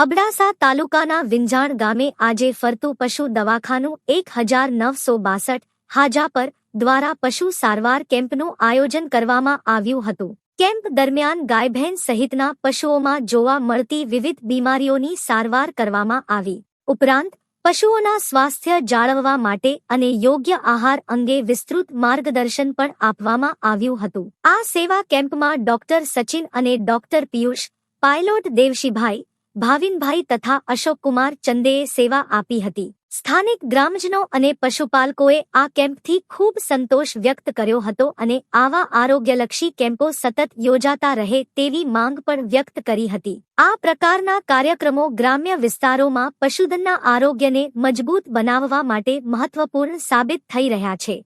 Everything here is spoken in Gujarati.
અબડાસા તાલુકાના વિંજાણ ગામે આજે ફરતું પશુ દવાખાનું એક હજાર નવસો બાસઠ હાજા પર દ્વારા પશુ સારવાર કેમ્પનું આયોજન કરવામાં આવ્યું હતું. કેમ્પ દરમિયાન ગાય ભેંસ સહિતના પશુઓમાં જોવા મળતી વિવિધ બીમારીઓની સારવાર કરવામાં આવી. ઉપરાંત, પશુઓના સ્વાસ્થ્ય જાળવવા માટે અને યોગ્ય આહાર અંગે વિસ્તૃત માર્ગદર્શન પણ આપવામાં આવ્યું હતું. આ સેવા કેમ્પમાં ડોક્ટર સચિન અને ડોક્ટર પિયુષ, પાયલોટ દેવશીભાઈ ભાવિનભાઈ તથા અશોકકુમાર ચંદેએ સેવા આપી હતી. સ્થાનિક ગ્રામજનો અને પશુપાલકોએ આ કેમ્પથી ખૂબ સંતોષ વ્યક્ત કર્યો હતો અને આવા આરોગ્યલક્ષી કેમ્પો સતત યોજાતા રહે તેવી માંગ પણ વ્યક્ત કરી હતી. આ પ્રકારના કાર્યક્રમો ગ્રામ્ય વિસ્તારોમાં પશુધનના આરોગ્યને મજબૂત બનાવવા માટે મહત્વપૂર્ણ સાબિત થઈ રહ્યા છે.